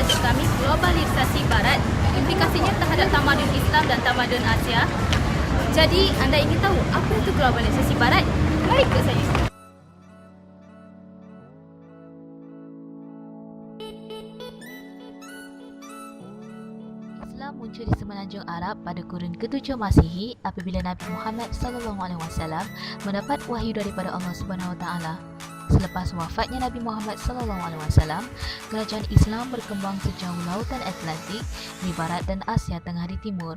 Tajuk kami Globalisasi Barat implikasinya terhadap tamadun Islam dan tamadun Asia. Jadi anda ingin tahu apa itu Globalisasi Barat? Mari ikut saya. Islam muncul di Semenanjung Arab pada kurun ke-7 Masihi apabila Nabi Muhammad SAW mendapat wahyu daripada Allah Subhanahu Wa Taala Selepas wafatnya Nabi Muhammad wasallam, kerajaan Islam berkembang sejauh lautan Atlantik di barat dan Asia Tengah di timur.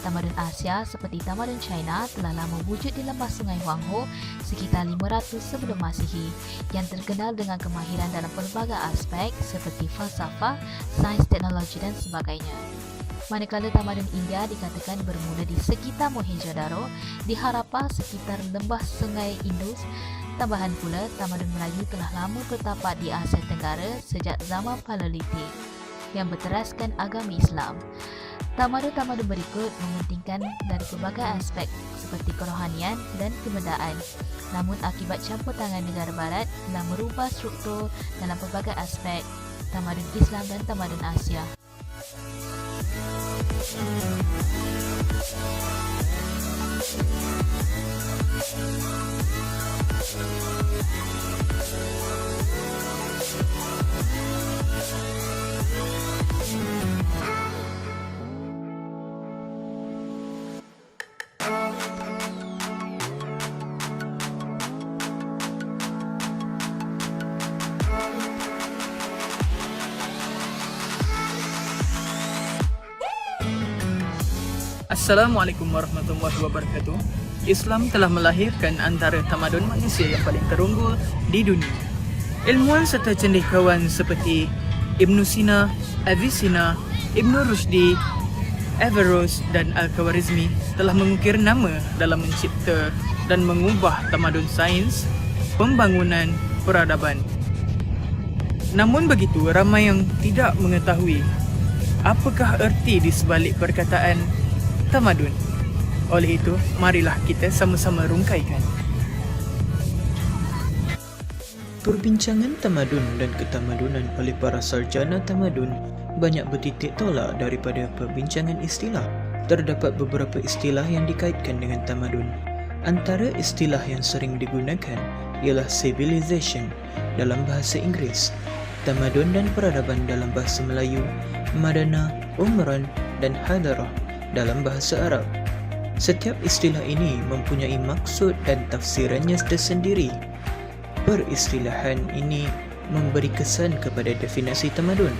Tamadun Asia seperti tamadun China telah lama wujud di lembah sungai Huanghe sekitar 500 sebelum Masihi yang terkenal dengan kemahiran dalam pelbagai aspek seperti falsafah, sains, teknologi dan sebagainya. Manakala tamadun India dikatakan bermula di sekitar Mohenjo-daro, di Harappa sekitar lembah sungai Indus, tambahan pula tamadun Melayu telah lama bertapak di Asia Tenggara sejak zaman Paleolitik yang berteraskan agama Islam. Tamadun-tamadun berikut mementingkan dari pelbagai aspek seperti kerohanian dan kebendaan. Namun akibat campur tangan negara barat telah merubah struktur dalam pelbagai aspek tamadun Islam dan tamadun Asia. Assalamualaikum warahmatullahi wabarakatuh. Islam telah melahirkan antara tamadun manusia yang paling terunggul di dunia. Ilmuwan serta cendekiawan seperti Ibn Sina, Avicenna, Ibn Rushdi, Averroes dan Al-Khwarizmi telah mengukir nama dalam mencipta dan mengubah tamadun sains, pembangunan, peradaban. Namun begitu, ramai yang tidak mengetahui apakah erti di sebalik perkataan tamadun. Oleh itu, marilah kita sama-sama rungkaikan. Perbincangan tamadun dan ketamadunan oleh para sarjana tamadun banyak bertitik tolak daripada perbincangan istilah. Terdapat beberapa istilah yang dikaitkan dengan tamadun. Antara istilah yang sering digunakan ialah civilization dalam bahasa Inggeris, tamadun dan peradaban dalam bahasa Melayu, madana, umran dan hadarah dalam bahasa Arab. Setiap istilah ini mempunyai maksud dan tafsirannya tersendiri. Peristilahan ini memberi kesan kepada definisi tamadun.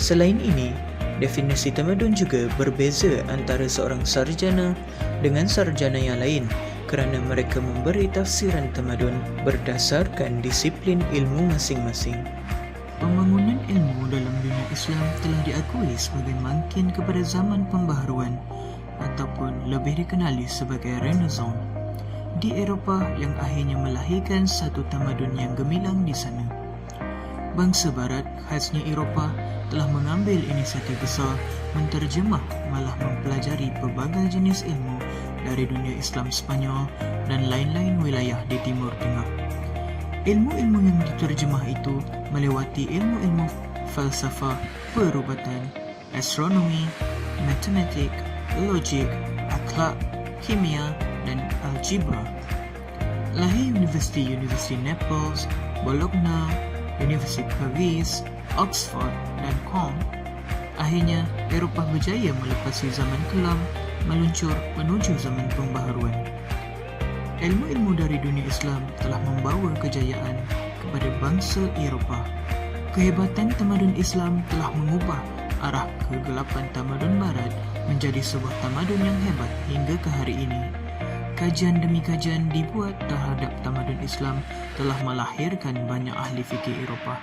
Selain ini, definisi tamadun juga berbeza antara seorang sarjana dengan sarjana yang lain kerana mereka memberi tafsiran tamadun berdasarkan disiplin ilmu masing-masing. Pembangunan Islam telah diakui sebagai makin kepada zaman pembaharuan ataupun lebih dikenali sebagai Renaissance di Eropah yang akhirnya melahirkan satu tamadun yang gemilang di sana. Bangsa barat khasnya Eropah telah mengambil inisiatif besar menterjemah malah mempelajari pelbagai jenis ilmu dari dunia Islam Sepanyol dan lain-lain wilayah di Timur Tengah. Ilmu-ilmu yang diterjemah itu melewati ilmu-ilmu falsafah, perubatan, astronomi, matematik, logik, akhlak, kimia dan algebra. Lahir Universiti-Universiti Naples, Bologna, Universiti Paris, Oxford dan Caen. Akhirnya, Eropah berjaya melepasi zaman kelam meluncur menuju zaman pembaharuan. Ilmu-ilmu dari dunia Islam telah membawa kejayaan kepada bangsa Eropah. Kehebatan tamadun Islam telah mengubah arah kegelapan tamadun barat menjadi sebuah tamadun yang hebat hingga ke hari ini. Kajian demi kajian dibuat terhadap tamadun Islam telah melahirkan banyak ahli fikir Eropah.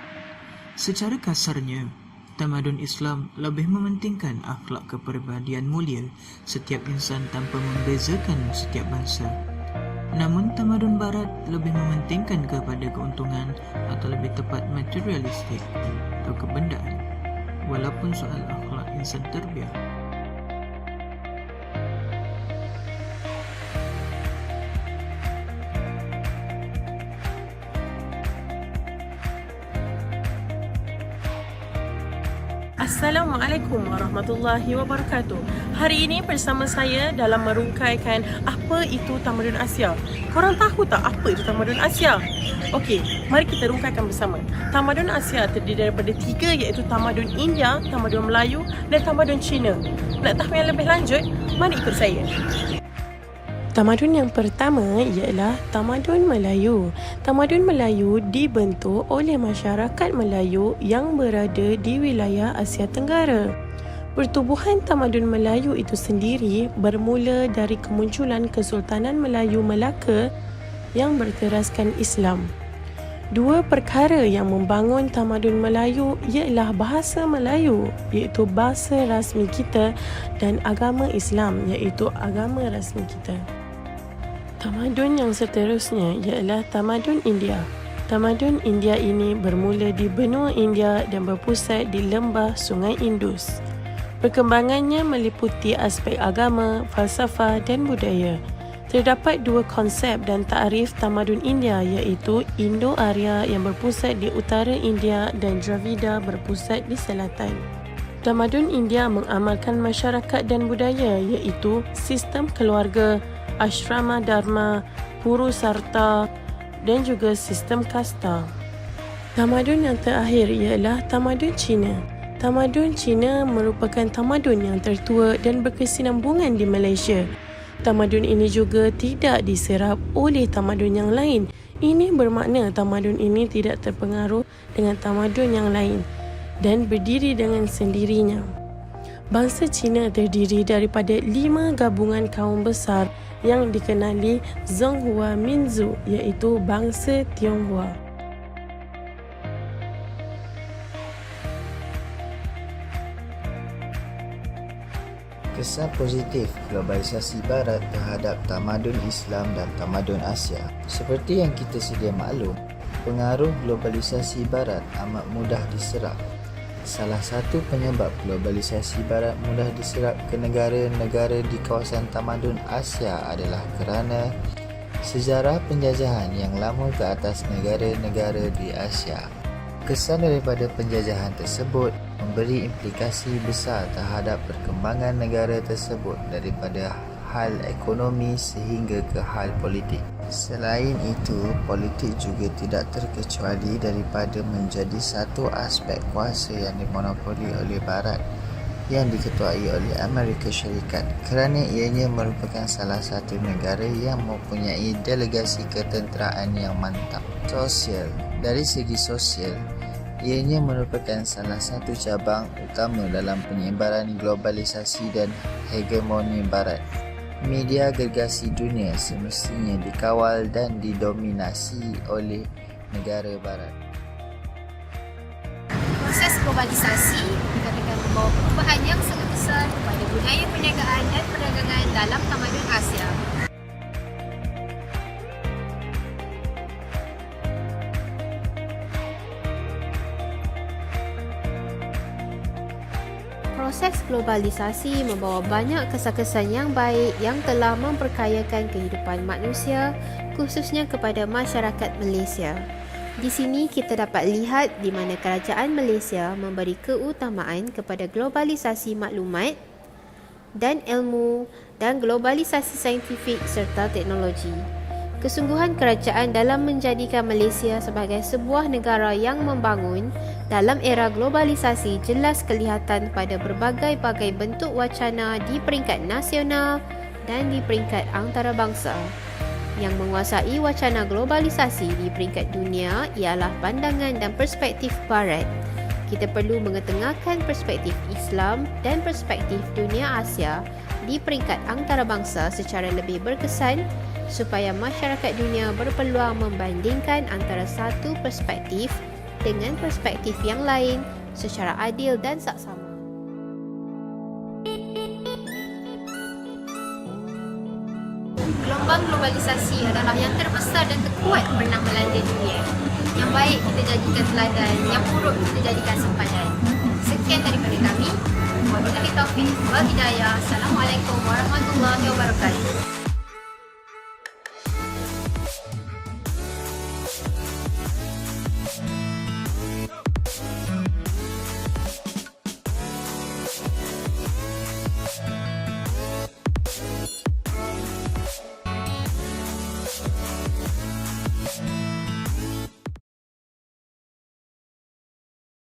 Secara kasarnya, tamadun Islam lebih mementingkan akhlak kepribadian mulia setiap insan tanpa membezakan setiap bangsa. Namun tamadun barat lebih mementingkan kepada keuntungan atau lebih tepat materialistik atau kebendaan walaupun soal akhlak insan terbiar. Assalamualaikum warahmatullahi wabarakatuh. Hari ini bersama saya dalam merungkaikan apa itu tamadun Asia. Korang tahu tak apa itu tamadun Asia? Okey, mari kita rungkaikan bersama. Tamadun Asia terdiri daripada tiga iaitu tamadun India, tamadun Melayu dan tamadun Cina. Nak tahu yang lebih lanjut? Mari ikut saya. Tamadun yang pertama ialah Tamadun Melayu. Tamadun Melayu dibentuk oleh masyarakat Melayu yang berada di wilayah Asia Tenggara. Pertubuhan Tamadun Melayu itu sendiri bermula dari kemunculan Kesultanan Melayu Melaka yang berteraskan Islam. Dua perkara yang membangun tamadun Melayu ialah bahasa Melayu iaitu bahasa rasmi kita dan agama Islam iaitu agama rasmi kita. Tamadun yang seterusnya ialah Tamadun India. Tamadun India ini bermula di benua India dan berpusat di lembah Sungai Indus. Perkembangannya meliputi aspek agama, falsafah dan budaya. Terdapat dua konsep dan takrif tamadun India iaitu Indo-Arya yang berpusat di utara India dan Dravida berpusat di selatan. Tamadun India mengamalkan masyarakat dan budaya iaitu sistem keluarga, ashrama dharma, puru sarta dan juga sistem kasta. Tamadun yang terakhir ialah tamadun Cina. Tamadun Cina merupakan tamadun yang tertua dan berkesinambungan di Malaysia. Tamadun ini juga tidak diserap oleh tamadun yang lain. Ini bermakna tamadun ini tidak terpengaruh dengan tamadun yang lain dan berdiri dengan sendirinya. Bangsa Cina terdiri daripada lima gabungan kaum besar yang dikenali Zonghua Minzu iaitu bangsa Tionghoa. Kesan positif globalisasi barat terhadap tamadun Islam dan tamadun Asia. Seperti yang kita sedia maklum, pengaruh globalisasi barat amat mudah diserap Salah satu penyebab globalisasi barat mudah diserap ke negara-negara di kawasan tamadun Asia adalah kerana sejarah penjajahan yang lama ke atas negara-negara di Asia. Kesan daripada penjajahan tersebut memberi implikasi besar terhadap perkembangan negara tersebut daripada hal ekonomi sehingga ke hal politik. Selain itu, politik juga tidak terkecuali daripada menjadi satu aspek kuasa yang dimonopoli oleh Barat yang diketuai oleh Amerika Syarikat. Kerana ianya merupakan salah satu negara yang mempunyai delegasi ketenteraan yang mantap. Sosial. Dari segi sosial, ianya merupakan salah satu cabang utama dalam penyebaran globalisasi dan hegemoni Barat media gergasi dunia semestinya dikawal dan didominasi oleh negara barat. Proses globalisasi dikatakan membawa perubahan yang sangat besar kepada budaya perniagaan dan perdagangan dalam tamadun Asia. Proses globalisasi membawa banyak kesan-kesan yang baik yang telah memperkayakan kehidupan manusia khususnya kepada masyarakat Malaysia. Di sini kita dapat lihat di mana kerajaan Malaysia memberi keutamaan kepada globalisasi maklumat dan ilmu dan globalisasi saintifik serta teknologi. Kesungguhan kerajaan dalam menjadikan Malaysia sebagai sebuah negara yang membangun dalam era globalisasi jelas kelihatan pada berbagai-bagai bentuk wacana di peringkat nasional dan di peringkat antarabangsa. Yang menguasai wacana globalisasi di peringkat dunia ialah pandangan dan perspektif barat. Kita perlu mengetengahkan perspektif Islam dan perspektif dunia Asia di peringkat antarabangsa secara lebih berkesan supaya masyarakat dunia berpeluang membandingkan antara satu perspektif dengan perspektif yang lain secara adil dan saksama. Gelombang globalisasi adalah yang terbesar dan terkuat pernah melanda dunia. Yang baik kita jadikan teladan, yang buruk kita jadikan sempadan. Sekian daripada kami. Wabillahi taufiq wal hidayah. Assalamualaikum warahmatullahi wabarakatuh.